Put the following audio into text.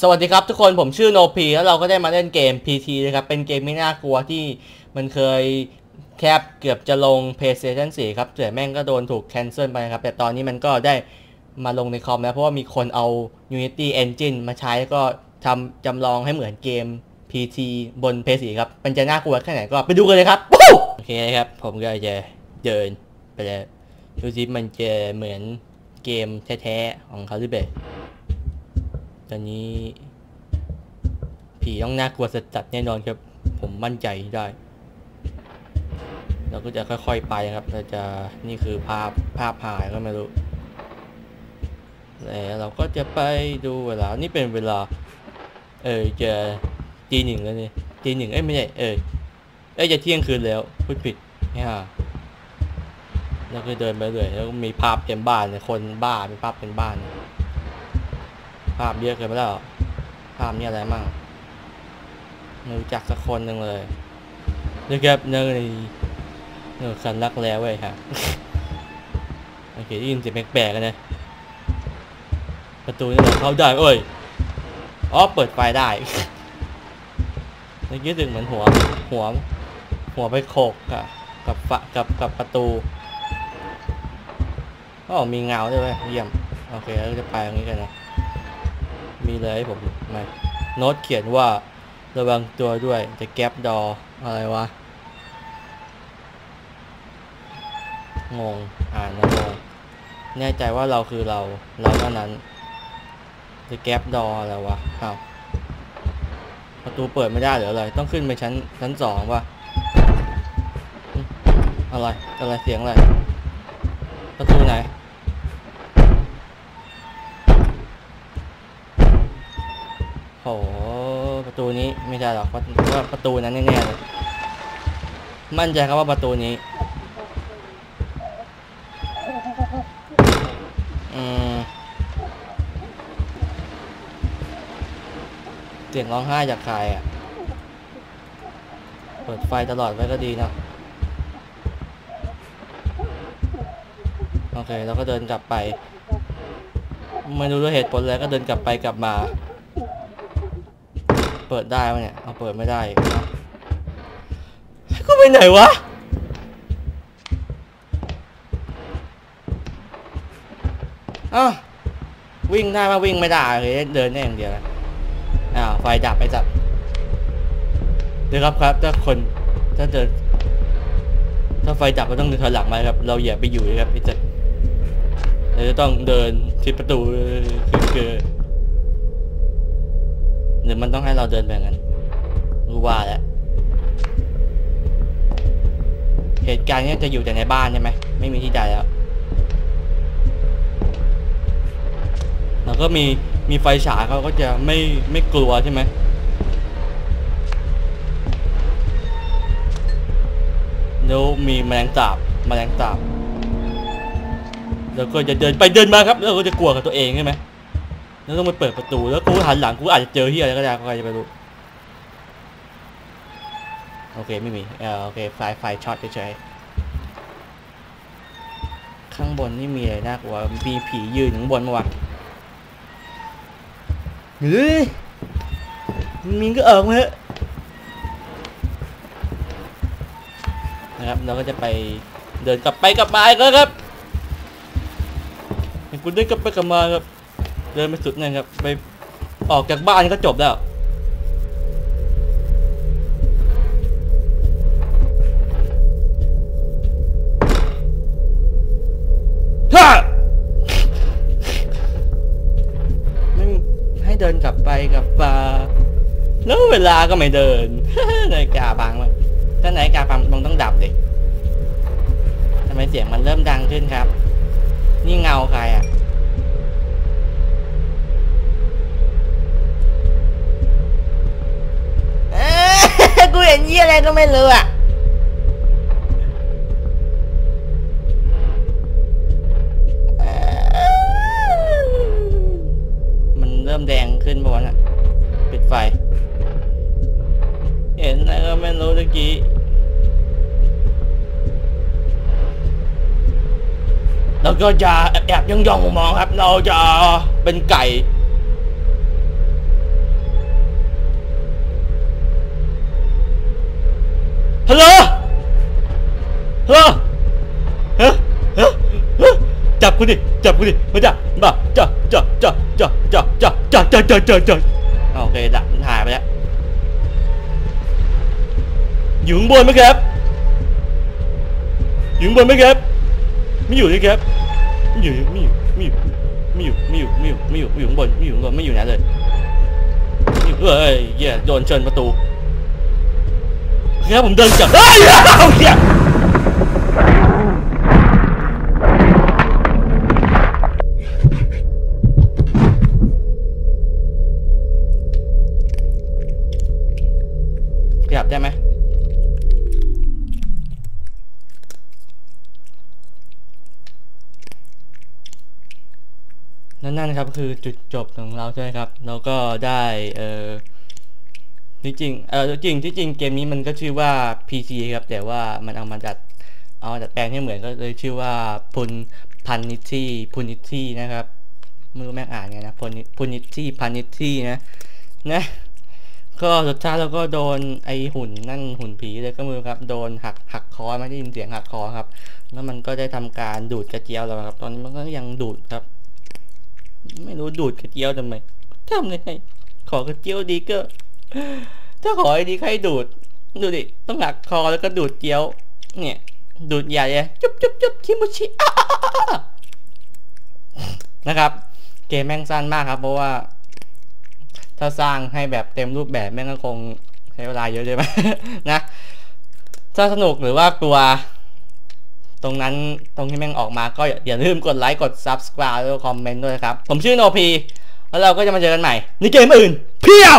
สวัสดีครับทุกคนผมชื่อโนพีแล้วเราก็ได้มาเล่นเกม PT นะครับ เป็นเกมไม่น่ากลัวที่มันเคยแคบเกือบจะลง PlayStation 4 ครับแต่แม่งก็โดนถูกแคนเซิลไปครับ แต่ตอนนี้มันก็ได้มาลงในคอมแล้ว เพราะว่ามีคนเอา Unity Engine มาใช้ก็ทำจำลองให้เหมือนเกม PT บน PS4 ครับ มันจะน่ากลัวแค่ไหนก็ไปดูกันเลยครับโอเคครับ ผมก็จะเดินไปแล้วดูซิมันจะเหมือนเกมแท้ๆของเขาหรือเปล่า ตอนนี้ ผีต้องน่ากลัวสัจัดแน่นอนครับ ผมมั่นใจได้ เราก็จะค่อยๆไปครับเราจะนี่คือภาพภาพหายก็ไม่รู้แล้วเราก็จะไปดูเวลา นี่เป็นเวลา เออจะตีหนึ่งแล้วนี่ตีหนึ่งเอ้ยไม่ใช่เออเอ้ยจะเที่ยงคืนแล้วพูดผิดเนี่ยแล้วก็เดินไปเลยแล้วมีภาพเต็มบ้านเลยคนบ้ามีภาพเป็นบ้าน ภาพเยอะเกินไปแล้ว ภาพนี้อะไรมั่งไม่รู้จักสักคนหนึ่งเลยนะครับเนยเนยคันรักแล้วเว้ยฮะโอเคได้ยินเสียงแปลกๆกันนะประตูนี่เข้าได้เอ้ยอ๋อเปิดไฟได้เมื่อกี้ถึงเหมือนหัวหัว หัวไปโขกกับกับฝากับกับประตูก็มีเงาด้วยเยเยี่ยม โอเคเราจะไปตรงนี้กันนะ มีเลยให้ผมไหมโน้ตเขียนว่าระวังตัวด้วยจะแก๊ปดออะไรวะ งง อ่านแล้วงง แน่ใจว่าเราคือเรา เราเท่านั้น จะแก๊ปดออะไรวะอ้าวประตูเปิดไม่ได้หรืออะไร ต้องขึ้นไปชั้นชั้นสองวะอะไร อะไรเสียงอะไร ประตูไหน โอ้โหประตูนี้ไม่ได้หรอกเพราะว่าประตูนั้นแน่ๆเลยมั่นใจครับว่าประตูนี้ อืมเสียงร้องไห้จากใครอะ เปิดไฟตลอดไว้ก็ดีเนาะโอเคเราก็เดินกลับไป ไม่รู้ด้วยเหตุผลอะไรก็เดินกลับไปกลับมา เปิดได้วะเนี่ย เอาเปิดไม่ได้กูไปไหนวะ อ้าววิ่งได้มาวิ่งไม่ได้เลยเดินได้อย่างเดียวนะอ้าวไฟดับไปจับเดี๋ยวครับครับ ถ้าคนถ้าเดินถ้าไฟดับเราต้องเดินถอยหลังมาครับ เราอย่าไปอยู่เลยครับพี่จ๊เราจะต้องเดินที่ประตูคือ หรือมันต้องให้เราเดินไปอย่างนั้นรู้ว่าแล้วเหตุการณ์นี้จะอยู่แต่ในบ้านใช่ไหมไม่มีที่ใดแล้วแล้วก็มีมีไฟฉายเขาก็จะไม่ไม่กลัวใช่ไหมแล้วมีแมลงสาบแมลงสาบแล้วก็จะเดินไปเดินมาครับแล้วก็จะกลัวกับตัวเองใช่ไหม แล้วต้องไปเปิดประตูแล้วกูหันหลังกูอาจจะเจอที่อะไรก็ได้ใครจะไปรู้โอเคไม่มีเออโอเคไฟไฟช็อตเฉยๆข้างบนนี่มีอะไรน่ากลัวมีผียืนอยู่ข้างบนมาวะเฮ้ยมินก็ออกมาเถอะนะครับเราก็จะไปเดินกลับไปกลับมาอีกแล้วครับเห็นคุณเดินกลับไปกลับมาครับ เดินไปสุดนั่นครับไปออกจากบ้านก็จบแล้วฮ่าไม่ให้เดินกลับไปกลับมาแล้วเวลาก็ไม่เดินนาฬิกาบังมั้ยถ้านาฬิกาบังมันต้องดับดิทำไมเสียงมันเริ่มดังขึ้นครับ นี่เงาใครอะ นยี่อะไรก็ไม่รู้อะมันเริ่มแดงขึ้นบนอะปิดไฟ เห็นอะไรก็ไม่รู้ตะกี้เราก็จะแอบย่องๆมองครับ เราจะเป็นไก่ เฮ้อเฮ้อเฮ้อเฮ้อจับกูดิจับกูดิมาจับมาจับจับจับจับจับจับจับจับจับจับจับโอเคดักหายไปแล้วอยู่ข้างบนไหมครับอยู่ข้างบนไหมครับไม่อยู่เลยครับไม่อยู่ไม่อยู่ไม่อยู่ไม่อยู่ไม่อยู่ไม่อยู่ไม่อยู่ไม่อยู่ข้างบนไม่อยู่ข้างบนไม่อยู่ไหนเลยเอ้ยเหี้ยโดนเชิญประตู ครับผมเดินกลับเฮ้ยเอาเหี้ยขยับได้ไหมนั่นนั่นครับคือจุดจบของเราใช่ไหมครับแล้วก็ได้เออที่ จริงเออจริงที่จริงเกมนี้มันก็ชื่อว่า PC ครับ แต่ว่ามันเอามาดัด เอามาดัดแปลงให้เหมือนก็เลยชื่อว่าพุนพันนิตี้พุนิตี้นะครับ ไม่รู้แม่งอ่านไงนะพุนพุนิตี้พันนิตี้นะนะก็สุดท้ายเราก็โดนไอหุ่นนั่นหุ่นผีเลยก็มือครับ โดนหักหักคอไม่ได้ยินเสียงหักคอครับ แล้วมันก็ได้ทำการดูดกระเจียวเราครับ ตอนนี้มันก็ยังดูดครับ ไม่รู้ดูดกระเจียวทำไมทำยังไงขอกระเจียวดีก็ ถ้าขอไอ้ดีใครดูด ดูดิ ต้องหักคอแล้วก็ดูดเจียว เนี่ย ดูดใหญ่เลยจุ๊บจุ๊บจุ๊บคิมุชินะครับ เกมแม่งสั้นมากครับ เพราะว่า ถ้าสร้างให้แบบเต็มรูปแบบแม่งก็คงใช้เวลาเยอะเลยไหมนะ ถ้าสนุกหรือว่ากลัว ตรงนั้นตรงที่แม่งออกมาก็อย่าลืมกดไลค์กด subscribe แล้วคอมเมนต์ด้วยครับ ผมชื่อโนพี แล้วเราก็จะมาเจอกันใหม่ในเกมอื่น เพียว